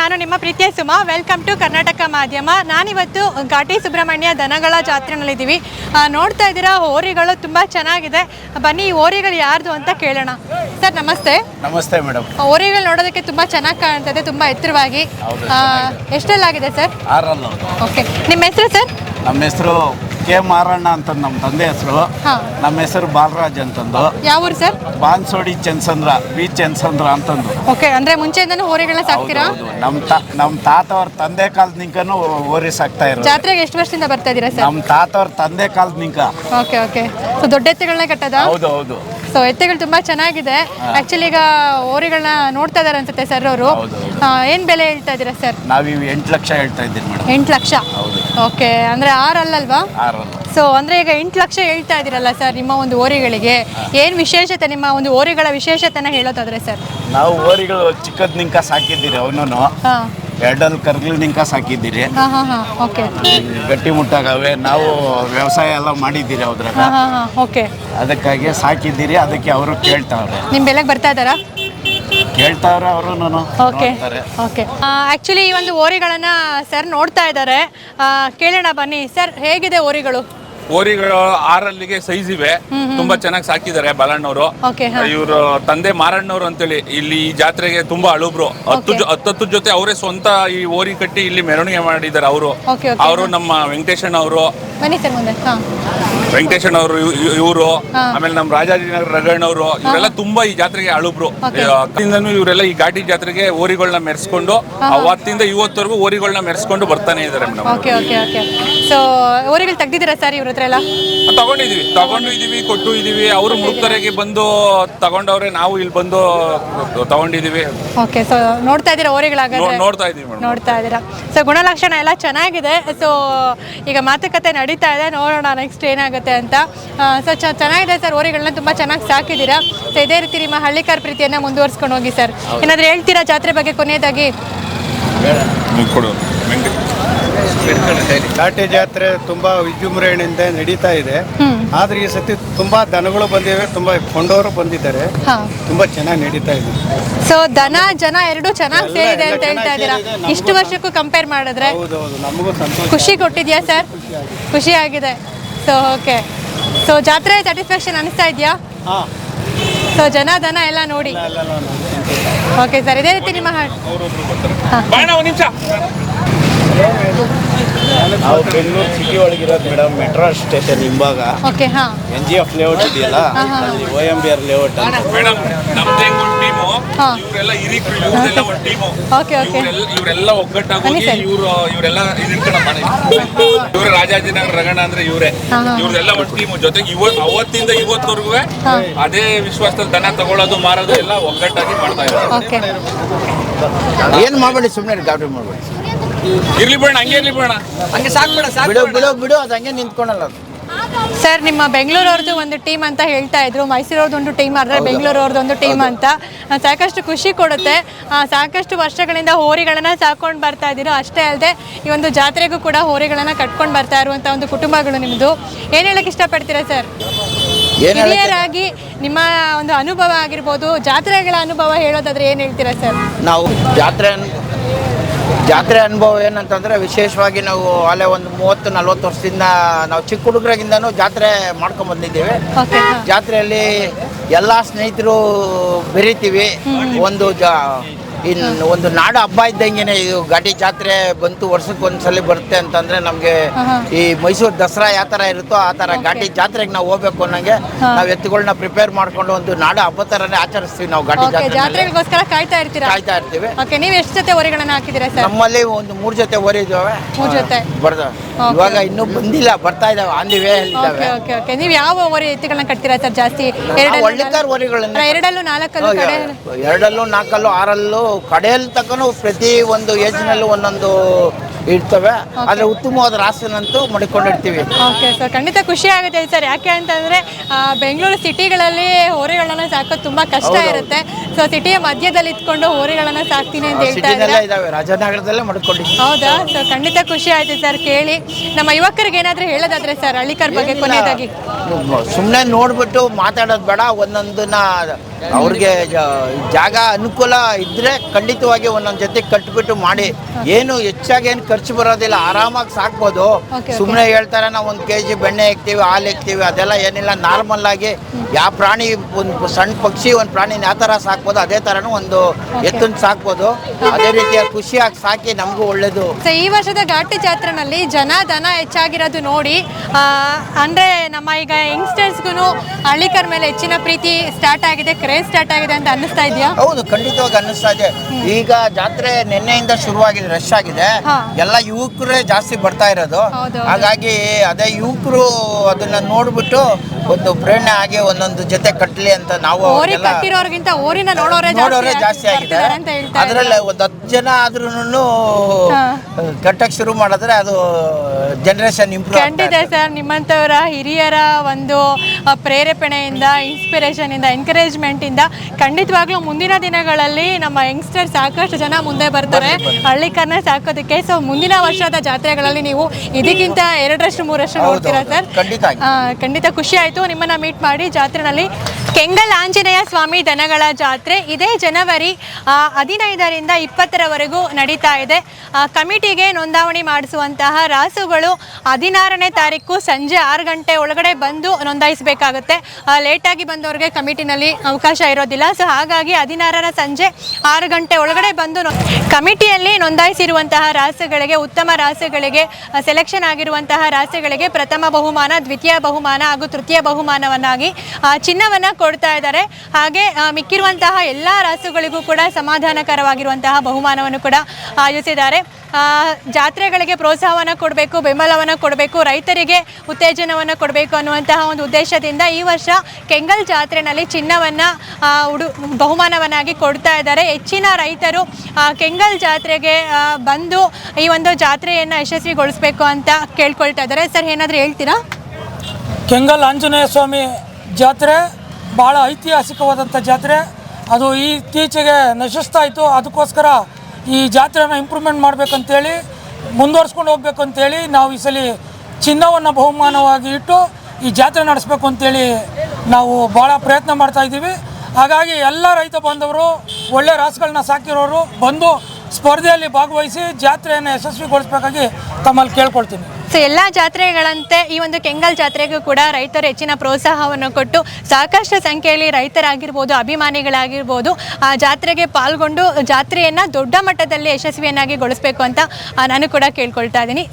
ನಾನು ನಿಮ್ಮ ಪ್ರೀತಿಯ ಸುಮಾ. ವೆಲ್ಕಮ್ ಟು ಕರ್ನಾಟಕ ಮಾಧ್ಯಮ. ನಾನಿವತ್ತು ಘಾಟಿ ಸುಬ್ರಹ್ಮಣ್ಯ ದನಗಳ ಜಾತ್ರೆನಲ್ಲಿದ್ದೀವಿ. ನೋಡ್ತಾ ಇದ್ದೀರಾ ಹೋರಿಗಳು ತುಂಬ ಚೆನ್ನಾಗಿದೆ. ಬನ್ನಿ ಈ ಹೋರಿಗಳು ಯಾರ್ದು ಅಂತ ಕೇಳೋಣ. ಸರ್ ನಮಸ್ತೆ. ನಮಸ್ತೆ ಮೇಡಮ್. ಹೋರಿಗಳು ನೋಡೋದಕ್ಕೆ ತುಂಬ ಚೆನ್ನಾಗಿ ಕಾಣ್ತದೆ ತುಂಬ ಎತ್ತರವಾಗಿ. ಎಷ್ಟೆಲ್ಲಾಗಿದೆ ಸರ್? ಓಕೆ ನಿಮ್ಮ ಹೆಸರು ಸರ್? ನಮ್ಮ ಹೆಸರು ಕೆ ಮಾರಣ್ಣ ಅಂತ ನಮ್ಮ ತಂದೆ ಹೆಸರು. ನಮ್ಮ ಹೆಸರು ಬಾಲರಾಜ್ ಅಂತಂದು. ಯಾವ ಊರು ಸರ್? ಬಾನ್ಸೋಡಿ ಚಂದ್ಸಂದ್ರ ಬಿ ಚನ್ಸಂದ್ರ ಅಂತಂದು. ಓಕೆ ಅಂದ್ರೆ ಮುಂಚೆಯಿಂದನೂ ಹೋರಿಗಳನ್ನ ಸಾಕ್ತೀರಾ? ನಮ್ಮ ತಾ ನಮ್ಮ ತಾತವ್ರ ತಂದೆ ಕಾಲದ ನಿಂಕನು ಹೋರಿ ಸಾಕ್ತಾ ಇರೋ ಜಾತ್ರೆಗೆ ಎಷ್ಟು ವರ್ಷದಿಂದ ಬರ್ತಾ ಇದ್ದೀರಾ ಸರ್? ನಮ್ಮ ತಾತವ್ರ ತಂದೆ ಕಾಲದ ನಿಂಕ ಓಕೆ ಓಕೆ. ಸೊ ದೊಡ್ಡ ಎತ್ತೆಗಳನ್ನ ಕಟ್ಟದ? ಹೌದು ಹೌದು. ಸೊ ಎತ್ತೆಗಳು ತುಂಬಾ ಚೆನ್ನಾಗಿದೆ. ಆಕ್ಚುಲಿ ಈಗ ಓರಿಗಳನ್ನ ನೋಡ್ತಾ ಇದಾರೆ ಅನ್ಸುತ್ತೆ ಸರ್ ಅವರು. ಏನ್ ಬೆಲೆ ಹೇಳ್ತಾ ಇದ್ದೀರಾ ಸರ್? ನಾವು ಎಂಟು ಲಕ್ಷ ಹೇಳ್ತಾ ಇದ್ದೀವಿ ಮೇಡಮ್. ಎಂಟು ಲಕ್ಷ. ಹೌದು. ಓಕೆ ಅಂದ್ರೆ ಆರಲ್ಲಲ್ವಾ ಆರಲ್ಲ ಸೊ ಅಂದ್ರೆ ಈಗ ಎಂಟು ಲಕ್ಷ ಹೇಳ್ತಾ ಇದ್ದೀರಲ್ಲ ಸರ್ ನಿಮ್ಮ ಒಂದು ಓರಿಗಳಿಗೆ. ಏನ್ ವಿಶೇಷತೆ ನಿಮ್ಮ ಒಂದು ಓರಿಗಳ ವಿಶೇಷತೆನ ಹೇಳೋದಾದ್ರೆ ಸರ್? ನಾವು ಓರಿಗಳು ಚಿಕ್ಕದ್ ನಿಂಕ ಸಾಕಿದ್ದೀರಿ ಅವನು ಹಾ. ಎರಡಲ್ಲಿ ಕರ್ಗಲ್ ನಿಂಕ ಸಾಕಿದ್ದೀರಿ. ಹಾ ಹಾ ಹಾ ಓಕೆ. ಗಟ್ಟಿ ಮುಟ್ಟಾಗವೆ ನಾವು ವ್ಯವಸಾಯ ಎಲ್ಲ ಮಾಡಿದ್ದೀರಿ ಅದ್ರಾಗ ಅದಕ್ಕಾಗಿ ಸಾಕಿದ್ದೀರಿ ಅದಕ್ಕೆ ಅವರು ಕೇಳ್ತಾವ್ರೆ. ನಿಮ್ ಬೆಲೆಗೆ ಬರ್ತಾ ಇದ್ದಾರಾ? ಕೇಳ್ತಾವ್ರೆ ಅವರು ಓಕೆ. ಓಕೆ. ಆಕ್ಚುಲಿ ಈ ಒಂದು ಓರಿಗಳನ್ನು ಸರ್ ನೋಡ್ತಾ ಇದ್ದಾರೆ. ಕೇಳೋಣ ಬನ್ನಿ. ಸರ್ ಹೇಗಿದೆ ಓರಿಗಳು? ಓರಿಗಳು ಆರಲ್ಲಿಗೆ ಸೈಜ್ ಇವೆ. ತುಂಬಾ ಚೆನ್ನಾಗಿ ಸಾಕಿದ್ದಾರೆ ಬಾಲಣ್ಣವರು. ಇವರು ತಂದೆ ಮಾರಣ್ಣವ್ರು ಅಂತೇಳಿ. ಇಲ್ಲಿ ಈ ಜಾತ್ರೆಗೆ ತುಂಬಾ ಅಳುಬ್ರು. ಹತ್ತು ಹತ್ತತ್ತು ಜೊತೆ ಅವರೇ ಸ್ವಂತ ಈ ಓರಿ ಕಟ್ಟಿ ಇಲ್ಲಿ ಮೆರವಣಿಗೆ ಮಾಡಿದ್ದಾರೆ ಅವರು. ಅವರು ನಮ್ಮ ವೆಂಕಟೇಶನ್ ಅವರು. ಬನ್ನಿ ಸರ್ ಮುಂದೆ. ಹಾ. ವೆಂಕಟೇಶನ್ ಅವರು ಇವರು. ಆಮೇಲೆ ನಮ್ಮ ರಾಜಾಜಿನಗರ ರಘಣ್ಣವರು ಇವರೆಲ್ಲ ತುಂಬಾ ಈ ಜಾತ್ರೆಗೆ ಅಳುಬ್ರು. ಅತ್ತಿಂದನೂ ಇವರೆಲ್ಲ ಈ ಘಾಟಿ ಜಾತ್ರೆಗೆ ಓರಿಗಳನ್ನ ಮೆರೆಸ್ಕೊಂಡು ಅವತ್ತಿಂದ ಇವತ್ತವರೆಗೂ ಓರಿಗಳನ್ನ ಮೆರೆಸ್ಕೊಂಡು ಬರ್ತಾನೆ ಇದ್ದಾರೆ madam. Okay okay okay. So ಓರಿಗಳು ತೆಗ್ದಿದ್ದೀರಾ ಸರ್ ಇವ್ರ ಹತ್ರ ಎಲ್ಲ? ತಗೊಂಡಿದೀವಿ. ತಗೊಂಡು ಇದೀವಿ ಕೊಟ್ಟು ಇದೀವಿ. ಅವರು ಮುಕ್ತರೆಗೆ ಬಂದು ತಗೊಂಡವ್ರೆ ನಾವು ಇಲ್ಲಿ ಬಂದು ತಗೊಂಡಿದೀವಿ. ಓಕೆ ಸೊ ನೋಡ್ತಾ ಇದ್ದೀರಾ ಓರಿಗಳಾಗ ನೋಡ್ತಾ ಇದೀವಿ ಮೇಡಮ್. ನೋಡ್ತಾ ಇದ್ದೀರಾ ಸೊ ಗುಣಲಕ್ಷಣ ಎಲ್ಲ ಚೆನ್ನಾಗಿದೆ. ಸೊ ಈಗ ಮಾತುಕತೆ ನಡೀತಾ ಇದೆ. ನೋಡೋಣ ನೆಕ್ಸ್ಟ್ ಏನಾಗುತ್ತೆ ಅಂತ. ಸೊ ಚೆನ್ನಾಗಿದೆ ಸರ್ ಓರಿಗಳನ್ನ ತುಂಬ ಚೆನ್ನಾಗಿ ಸಾಕಿದ್ದೀರಾ? ಸೊ ಇದೇ ರೀತಿ ನಿಮ್ಮ ಹಳ್ಳಿಕಾರ್ ಪ್ರೀತಿಯನ್ನು ಮುಂದುವರ್ಸ್ಕೊಂಡು ಹೋಗಿ ಸರ್. ಏನಾದರೂ ಹೇಳ್ತೀರಾ ಜಾತ್ರೆ ಬಗ್ಗೆ ಕೊನೆಯದಾಗಿ? ಕಾಟೆ ಜಾತ್ರೆ ತುಂಬಾ ವಿಜೃಂಭಣೆಯಿಂದ ನಡೀತಾ ಇದೆ. ಆದ್ರೆ ಈ ಸತಿ ತುಂಬಾ ದನಗಳು ಬಂದಿವೆ ತುಂಬಾ ಕೊಂಡವರು ಬಂದಿದ್ದಾರೆ. ಹಾಂ. ತುಂಬಾ ಚೆನ್ನಾಗಿ ನಡೀತಾ ಇದೆ. ಸೊ ದನ ಜನ ಎರಡೂ ಚೆನ್ನಾಗಿ ಸೇರಿದೆ ಅಂತ ಹೇಳ್ತಾ ಇದ್ದೀರಾ. ಇಷ್ಟು ವರ್ಷಕ್ಕೂ ಕಂಪೇರ್ ಮಾಡಿದ್ರೆ? ಹೌದೌದು ನಮಗೂ ಸಂತೋಷ. ಖುಷಿ ಕೊಟ್ಟಿದ್ಯಾ ಸರ್? ಖುಷಿ ಆಗಿದೆ. ಸೊ ಓಕೆ ಸೊ ಜಾತ್ರೆ ಸ್ಯಾಟಿಸ್ಫ್ಯಾಕ್ಷನ್ ಅನಿಸ್ತಾ ಇದೆಯಾ? ಹಾ. ಸೊ ಜನ ದನ ಎಲ್ಲ ನೋಡಿ. ಓಕೆ ಸರ್ ಇದೇ ರೀತಿ ನಿಮ್ಮ ಹಾಡು ಬಾಣ ಒಂದ್ ನಿಮಿಷ. ನಾವು ಬೆಂಗಳೂರು ಸಿಟಿ ಒಳಗಿರೋದು ಮೇಡಮ್ ಮೆಟ್ರೋ ಸ್ಟೇಷನ್ ಹಿಂಭಾಗ. ಓಕೆ ಹಾಂ. ಎನ್ ಜಿ ಎಫ್ ಲೇಔಟ್ ಇದೆಯಲ್ಲ ಅಲ್ಲಿ O M B R layout ಅಂತ. ಮೇಡಮ್. ಇವರೆಲ್ಲ ಹಿರಿಕರು ಇವರೆಲ್ಲ ಒಂದು ಟೀಮು ಓಕೆ ಓಕೆ ಇವರೆಲ್ಲ ಇವರೆಲ್ಲ ಒಗ್ಗಟ್ಟಾಗಿ ಬನ್ನಿ ಹೋಗಿ ಸರ್. ಇವರು ಇವರೆಲ್ಲ ಇದಿರ್ಕಣ ಇವ್ರು ರಾಜಾಜಿನಗರ ರಗಣ ಅಂದ್ರೆ ಇವರೇ ಹಾ, ಹಾ. ಇವ್ರೆಲ್ಲ ಒಂದು ಟೀಮು ಜೊತೆಗೆ ಇವ ಅವತ್ತಿಂದ ಇವತ್ತವರೆಗೂ ಹಾ. ಅದೇ ವಿಶ್ವಾಸದಲ್ಲಿ ದನ ತಗೊಳ್ಳೋದು ಮಾರೋದು ಎಲ್ಲ ಒಗ್ಗಟ್ಟಾಗಿ ಮಾಡ್ತಾ ಇದ್ದಾರೆ ಓಕೆ ಏನ್ ಮಾಡಬೇಡಿ ಸುಮ್ಮನೆ ಗಾಬರಿ ಮಾಡಬೇಡಿ ಇರ್ಲಿ ಬೇಡ ಹಂಗೆ ಇರ್ಲಿ ಬೇಡ ಹಂಗೆ ಸಾಕ್ಬೇಡ ಬಿಡು ಬಿಡು ಬಿಡು ಅದು ಹಂಗೆ ನಿಂತ್ಕೊಳಲ್ಲ ಅದು ಸರ್ ನಿಮ್ಮ ಬೆಂಗಳೂರವ್ರದ್ದು ಒಂದು ಟೀಮ್ ಅಂತ ಹೇಳ್ತಾ ಇದ್ರು. ಮೈಸೂರವ್ರದ್ದು ಒಂದು ಟೀಮ್ ಆದರೆ ಬೆಂಗಳೂರವ್ರದ್ದು ಒಂದು ಟೀಮ್ ಅಂತ. ಸಾಕಷ್ಟು ಖುಷಿ ಕೊಡುತ್ತೆ. ಸಾಕಷ್ಟು ವರ್ಷಗಳಿಂದ ಹೋರಿಗಳನ್ನು ಸಾಕೊಂಡು ಬರ್ತಾ ಇದ್ದೀರೋ? ಅಷ್ಟೇ ಅಲ್ಲದೆ ಈ ಒಂದು ಜಾತ್ರೆಗೂ ಕೂಡ ಹೋರಿಗಳನ್ನು ಕಟ್ಕೊಂಡು ಬರ್ತಾ ಇರುವಂಥ ಒಂದು ಕುಟುಂಬಗಳು ನಿಮ್ಮದು ಏನು ಹೇಳಕ್ಕೆ ಇಷ್ಟಪಡ್ತೀರಾ ಸರ್ ಹಿರಿಯರಾಗಿ ನಿಮ್ಮ ಒಂದು ಅನುಭವ ಆಗಿರ್ಬೋದು ಜಾತ್ರೆಗಳ ಅನುಭವ ಹೇಳೋದಾದ್ರೆ ಏನು ಹೇಳ್ತೀರಾ ಸರ್ ನಾವು ಜಾತ್ರೆ ಜಾತ್ರೆ ಅನುಭವ ಏನಂತಂದ್ರೆ ವಿಶೇಷವಾಗಿ ನಾವು ಅಲ್ಲೇ ಒಂದು ಮೂವತ್ತು ನಲ್ವತ್ತು ವರ್ಷದಿಂದ ನಾವು ಚಿಕ್ಕ ಹುಡುಗರಾಗಿಂದನೂ ಜಾತ್ರೆ ಮಾಡ್ಕೊಂಡ್ ಬಂದಿದ್ದೀವಿ. ಜಾತ್ರೆಯಲ್ಲಿ ಎಲ್ಲ ಸ್ನೇಹಿತರು ಬೆರಿತೀವಿ. ಒಂದು ಜಾ ಇನ್ನು ಒಂದು ನಾಡ ಹಬ್ಬ ಇದ್ದಂಗೆನೆ ಇದು ಘಾಟಿ ಜಾತ್ರೆ ಬಂತು ವರ್ಷಕ್ಕೆ ಒಂದ್ಸಲ ಬರುತ್ತೆ ಅಂತಂದ್ರೆ ನಮಗೆ ಈ ಮೈಸೂರು ದಸರಾ ಯಾವ ತರ ಇರುತ್ತೋ ಆ ತರ ಘಾಟಿ ಜಾತ್ರೆಗೆ ನಾವು ಹೋಗ್ಬೇಕು ಅನ್ನಂಗೆ ನಾವು ಎತ್ತುಗಳನ್ನ ಪ್ರಿಪೇರ್ ಮಾಡ್ಕೊಂಡು ಒಂದು ನಾಡ ಹಬ್ಬ ತರನೇ ಆಚರಿಸ್ತೀವಿ ನಾವು ಘಾಟಿ ಜಾತ್ರೆ ಜಾತ್ರೆಗೋಸ್ಕರ ಕಾಯ್ತಾ ಇರ್ತೀರಾ? ಕಾಯ್ತಾ ಇರ್ತೀವಿ. ಓಕೆ ನೀವು ಎಷ್ಟು ಜೊತೆ ವರಿಗಳನ್ನ ಹಾಕಿದ್ದೀರಾ ಸರ್? ನಮ್ಮಲ್ಲಿ ಒಂದು ಮೂರು ಜೊತೆ ಓರಿದ್ದಾವೆ ಮೂರು ಜೊತೆ. ಬರ್ದ ಇವಾಗ ಇನ್ನೂ ಬಂದಿಲ್ಲ ಬರ್ತಾ ಇದಾವೆ on the way okay okay okay ನೀವು ಯಾವ ಹೊರೆ ಎತ್ತುಗಳನ್ನ ಕಟ್ತೀರಾ ಸರ್ ಜಾಸ್ತಿ? ಹೊರೆಗಳನ್ನ ಅಲ್ಲ, ಎರಡಲ್ಲೂ ನಾಲ್ಕಲ್ಲೂ ಕಡೆ ಎರಡಲ್ಲೂ ನಾಲ್ಕಲ್ಲೂ ಆರಲ್ಲೂ ಕಡೆಯಲ್ಲಿ ತಕ್ಕನು ಪ್ರತಿ ಒಂದು ಏಜ್ನಲ್ಲೂ ಒಂದೊಂದು ಇರ್ತವೆ. ಆದರೆ ಉತ್ತಮವಾದ ರಾಸನಂತೂ ಮಡಿಕೊಂಡಿರ್ತೀವಿ. ಓಕೆ ಸರ್ ಖಂಡಿತ ಖುಷಿ ಆಗುತ್ತೆ ಸರ್. ಯಾಕೆ ಅಂತಂದರೆ ಬೆಂಗಳೂರು ಸಿಟಿಗಳಲ್ಲಿ ಹೋರಿಗಳನ್ನ ಸಾಕೋದು ತುಂಬಾ ಕಷ್ಟ ಇರುತ್ತೆ. ಸೊ ಸಿಟಿಯ ಮಧ್ಯದಲ್ಲಿ ಇಟ್ಕೊಂಡು ಹೋರಿಗಳನ್ನ ಸಾಕ್ತೀನಿ ಅಂತ ಹೇಳ್ತಾ ಇದ್ದಾರೆ ಇದಾವೆ. ರಾಜನಗರದಲ್ಲೇ ಮಡ್ಕೊಂಡಿದ್ದೀವಿ ಹೌದಾ? ಸೊ ಖಂಡಿತ ಖುಷಿ ಆಯ್ತು ಸರ್ ಕೇಳಿ. ನಮ್ಮ ಯುವಕರಿಗೆ ಏನಾದ್ರೂ ಹೇಳೋದಾದ್ರೆ ಸರ್ ಹಳ್ಳಿಕರ್ ಬಗ್ಗೆ ಕೊನೆಯದಾಗಿ. ಸುಮ್ಮನೆ ನೋಡ್ಬಿಟ್ಟು ಮಾತಾಡೋದು ಬೇಡ. ಒಂದೊಂದನ್ನ ಅವ್ರಿಗೆ ಜಾಗ ಅನುಕೂಲ ಇದ್ರೆ ಖಂಡಿತವಾಗಿ ಒಂದೊಂದ್ ಜೊತೆ ಕಟ್ಬಿಟ್ಟು ಮಾಡಿ. ಏನು ಹೆಚ್ಚಾಗಿ ಏನು ಖರ್ಚು ಬರೋದಿಲ್ಲ ಆರಾಮಾಗಿ ಸಾಕ್ಬೋದು. ಸುಮ್ಮನೆ ಹೇಳ್ತಾರೆ ನಾವು ಒಂದು ಕೆ ಜಿ ಬೆಣ್ಣೆ ಹಾಕ್ತೀವಿ ಹಾಲು ಹಾಕ್ತೀವಿ ಅದೆಲ್ಲ ಏನಿಲ್ಲ ನಾರ್ಮಲ್ ಆಗಿ ಯಾವ ಪ್ರಾಣಿ ಒಂದು ಸಣ್ಣ ಪಕ್ಷಿ ಒಂದು ಪ್ರಾಣಿ ಯಾವ ಥರ ಸಾಕ್ಬೋದು ಅದೇ ಥರನೂ ಒಂದು ಎತ್ತನ್ನು ಸಾಕ್ಬೋದು. ಅದೇ ರೀತಿಯ ಖುಷಿಯಾಗಿ ಸಾಕಿ ನಮಗೂ ಒಳ್ಳೇದು. ಈ ವರ್ಷದ ಘಾಟಿ ಜಾತ್ರೆನಲ್ಲಿ ಜನ ದನ ಹೆಚ್ಚಾಗಿರೋದು ನೋಡಿ ಅಂದರೆ ಅಂದ್ರೆ ನಮ್ಮ ಈಗ ಯಂಗ್ಸ್ಟರ್ಸ್ಗೂ ಹಳ್ಳಿಕರ್ ಮೇಲೆ ಹೆಚ್ಚಿನ ಪ್ರೀತಿ ಸ್ಟಾರ್ಟ್ ಆಗಿದೆ. ಕ್ರೇಜ್ ಸ್ಟಾರ್ಟ್ ಆಗಿದೆ ಅಂತ ಅನ್ನಿಸ್ತಾ ಇದೆಯಾ ಹೌದು ಖಂಡಿತವಾಗಿ ಅನ್ನಿಸ್ತಾ ಇದೆ ಈಗ ಜಾತ್ರೆ ನಿನ್ನೆಯಿಂದ ಶುರುವಾಗಿದೆ ರಶ್ ಆಗಿದೆ. ಎಲ್ಲ ಯುವಕರೇ ಜಾಸ್ತಿ ಬರ್ತಾ ಇರೋದು. ಹಾಗಾಗಿ ಅದೇ ಯುವಕರು ಅದನ್ನ ನೋಡ್ಬಿಟ್ಟು ಒಂದು ಪ್ರೇರಣೆ ಆಗಿ ಒಂದೊಂದು ಜೊತೆ ಕಟ್ಟಲಿ ಅಂತ ನಾವು ಓರಿ ಕಟ್ಟಿರೋರ್ಗಿಂತ ಓರಿನ ನೋಡೋರೇ ನೋಡೋರೆ ಜಾಸ್ತಿ ಆಗಿದೆ. ಅಂತ ಹೇಳ್ತಾ ಅದರಲ್ಲಿ ಒಂದು ಹತ್ತು ಜನ ಆದ್ರೂ. ಕಟ್ಟಕ್ಕೆ ಶುರು ಮಾಡಿದ್ರೆ ಅದು ಜನರೇಷನ್ ಇಂಪ್ರೂವ್ ಖಂಡಿತ ಸರ್ ನಿಮ್ಮಂಥವರ ಹಿರಿಯರ ಒಂದು ಪ್ರೇರೇಪಣೆಯಿಂದ ಇನ್ಸ್ಪಿರೇಷನ್ ಇಂದ ಎನ್ಕರೇಜ್ಮೆಂಟ್ ಇಂದ ಖಂಡಿತವಾಗ್ಲೂ ಮುಂದಿನ ದಿನಗಳಲ್ಲಿ ನಮ್ಮ ಯಂಗ್ಸ್ಟರ್ ಸಾಕಷ್ಟು ಜನ ಮುಂದೆ ಬರ್ತಾರೆ. ಹಳ್ಳಿಕರ್ನ ಸಾಕೋದಕ್ಕೆ. ಸೊ ಮುಂದಿನ ವರ್ಷದ ಜಾತ್ರೆಗಳಲ್ಲಿ ನೀವು ಇದಕ್ಕಿಂತ ಎರಡರಷ್ಟು ಮೂರಷ್ಟು ಹೌದು, ನೋಡ್ತೀರಾ ಹೌದು. ಸರ್? ಖಂಡಿತ ಆಗಿ. ಆ, ಖಂಡಿತ ಖುಷಿ ಆಯಿತು. ನಿಮ್ಮನ್ನ ಮೀಟ್ ಮಾಡಿ ಜಾತ್ರೆನಲ್ಲಿ ಕೆಂಗಲ್ ಆಂಜನೇಯ ಸ್ವಾಮಿ ದನಗಳ ಜಾತ್ರೆ ಇದೇ ಜನವರಿ ಹದಿನೈದರಿಂದ ಇಪ್ಪತ್ತರವರೆಗೂ ನಡೀತಾ ಇದೆ. ಕಮಿಟಿಗೆ ನೋಂದಾವಣಿ ಮಾಡಿಸುವಂತಹ ರಾಸುಗಳು ಹದಿನಾರನೇ ತಾರೀಕು ಸಂಜೆ ಆರು ಗಂಟೆ ಒಳಗಡೆ ಬಂದು ನೋಂದಾಯಿಸಬೇಕಾಗುತ್ತೆ. ಲೇಟಾಗಿ ಬಂದವರಿಗೆ ಕಮಿಟಿನಲ್ಲಿ ಅವಕಾಶ ಇರೋದಿಲ್ಲ. ಸೊ, ಹಾಗಾಗಿ ಹದಿನಾರರ ಸಂಜೆ ಆರು ಗಂಟೆ ಒಳಗಡೆ ಬಂದು ಕಮಿಟಿಯಲ್ಲಿ ನೋಂದಾಯಿಸಿರುವಂತಹ ರಾಸುಗಳಿಗೆ, ಉತ್ತಮ ರಾಸುಗಳಿಗೆ ಸೆಲೆಕ್ಷನ್ ಆಗಿರುವಂತಹ ರಾಸುಗಳಿಗೆ ಪ್ರಥಮ ಬಹುಮಾನ, ದ್ವಿತೀಯ ಬಹುಮಾನ ಹಾಗೂ ತೃತೀಯ ಬಹುಮಾನವನ್ನಾಗಿ ಚಿನ್ನವನ್ನ ಕೊಡ್ತಾ ಇದ್ದಾರೆ. ಹಾಗೆ ಮಿಕ್ಕಿರುವಂತಹ ಎಲ್ಲ ರಾಸುಗಳಿಗೂ ಕೂಡ ಸಮಾಧಾನಕರವಾಗಿರುವಂತಹ ಬಹುಮಾನವನ್ನು ಕೂಡ ಆಯೋಜಿಸಿದ್ದಾರೆ ಜಾತ್ರೆಗಳಿಗೆ ಪ್ರೋತ್ಸಾಹವನ್ನು ಕೊಡಬೇಕು, ಬೆಂಬಲವನ್ನು ಕೊಡಬೇಕು, ರೈತರಿಗೆ ಉತ್ತೇಜನವನ್ನು ಕೊಡಬೇಕು ಅನ್ನುವಂತಹ ಒಂದು ಉದ್ದೇಶದಿಂದ ಈ ವರ್ಷ ಕೆಂಗಲ್ ಜಾತ್ರೆನಲ್ಲಿ ಚಿನ್ನವನ್ನು ಉಡು, ಬಹುಮಾನವನ್ನಾಗಿ ಕೊಡ್ತಾ ಇದ್ದಾರೆ. ಹೆಚ್ಚಿನ ರೈತರು ಕೆಂಗಲ್ ಜಾತ್ರೆಗೆ ಬಂದು ಈ ಒಂದು ಜಾತ್ರೆಯನ್ನು ಯಶಸ್ವಿಗೊಳಿಸಬೇಕು ಅಂತ ಕೇಳ್ಕೊಳ್ತಾ ಇದ್ದಾರೆ. ಸರ್, ಏನಾದರೂ ಹೇಳ್ತೀರಾ? ಕೆಂಗಲ್ ಆಂಜನೇಯ ಸ್ವಾಮಿ ಜಾತ್ರೆ ಭಾಳ ಐತಿಹಾಸಿಕವಾದಂಥ ಜಾತ್ರೆ. ಅದು ಇತ್ತೀಚೆಗೆ ನಶಿಸ್ತಾಯಿತು ಅದಕ್ಕೋಸ್ಕರ ಈ ಜಾತ್ರೆಯನ್ನು ಇಂಪ್ರೂವ್ಮೆಂಟ್ ಮಾಡಬೇಕಂತೇಳಿ, ಮುಂದುವರ್ಸ್ಕೊಂಡು ಹೋಗ್ಬೇಕು ಅಂತೇಳಿ ನಾವು ಈ ಸಲ ಚಿನ್ನವನ್ನು ಬಹುಮಾನವಾಗಿ ಇಟ್ಟು ಈ ಜಾತ್ರೆ ನಡೆಸಬೇಕು ಅಂತೇಳಿ ನಾವು ಭಾಳ ಪ್ರಯತ್ನ ಮಾಡ್ತಾ ಇದ್ದೀವಿ. ಹಾಗಾಗಿ ಎಲ್ಲ ರೈತ ಬಾಂಧವರು, ಒಳ್ಳೆ ರಾಸುಗಳನ್ನ ಸಾಕಿರೋರು ಬಂದು ಸ್ಪರ್ಧೆಯಲ್ಲಿ ಭಾಗವಹಿಸಿ ಜಾತ್ರೆಯನ್ನು ಯಶಸ್ವಿಗೊಳಿಸ್ಬೇಕಾಗಿ ತಮ್ಮಲ್ಲಿ ಕೇಳ್ಕೊಳ್ತೀನಿ. ಸೊ ಎಲ್ಲ ಜಾತ್ರೆಗಳಂತೆ ಈ ಒಂದು ಕೆಂಗಲ್ ಜಾತ್ರೆಗೂ ಕೂಡ ರೈತರು ಹೆಚ್ಚಿನ ಪ್ರೋತ್ಸಾಹವನ್ನು ಕೊಟ್ಟು ಸಾಕಷ್ಟು ಸಂಖ್ಯೆಯಲ್ಲಿ ರೈತರಾಗಿರ್ಬೋದು, ಅಭಿಮಾನಿಗಳಾಗಿರ್ಬೋದು, ಆ ಜಾತ್ರೆಗೆ ಪಾಲ್ಗೊಂಡು ಜಾತ್ರೆಯನ್ನು ದೊಡ್ಡ ಮಟ್ಟದಲ್ಲಿ ಯಶಸ್ವಿಯನ್ನಾಗಿ ಗೊಳಿಸಬೇಕು ಅಂತ ನಾನು ಕೂಡ ಕೇಳ್ಕೊಳ್ತಾ ಇದ್ದೀನಿ.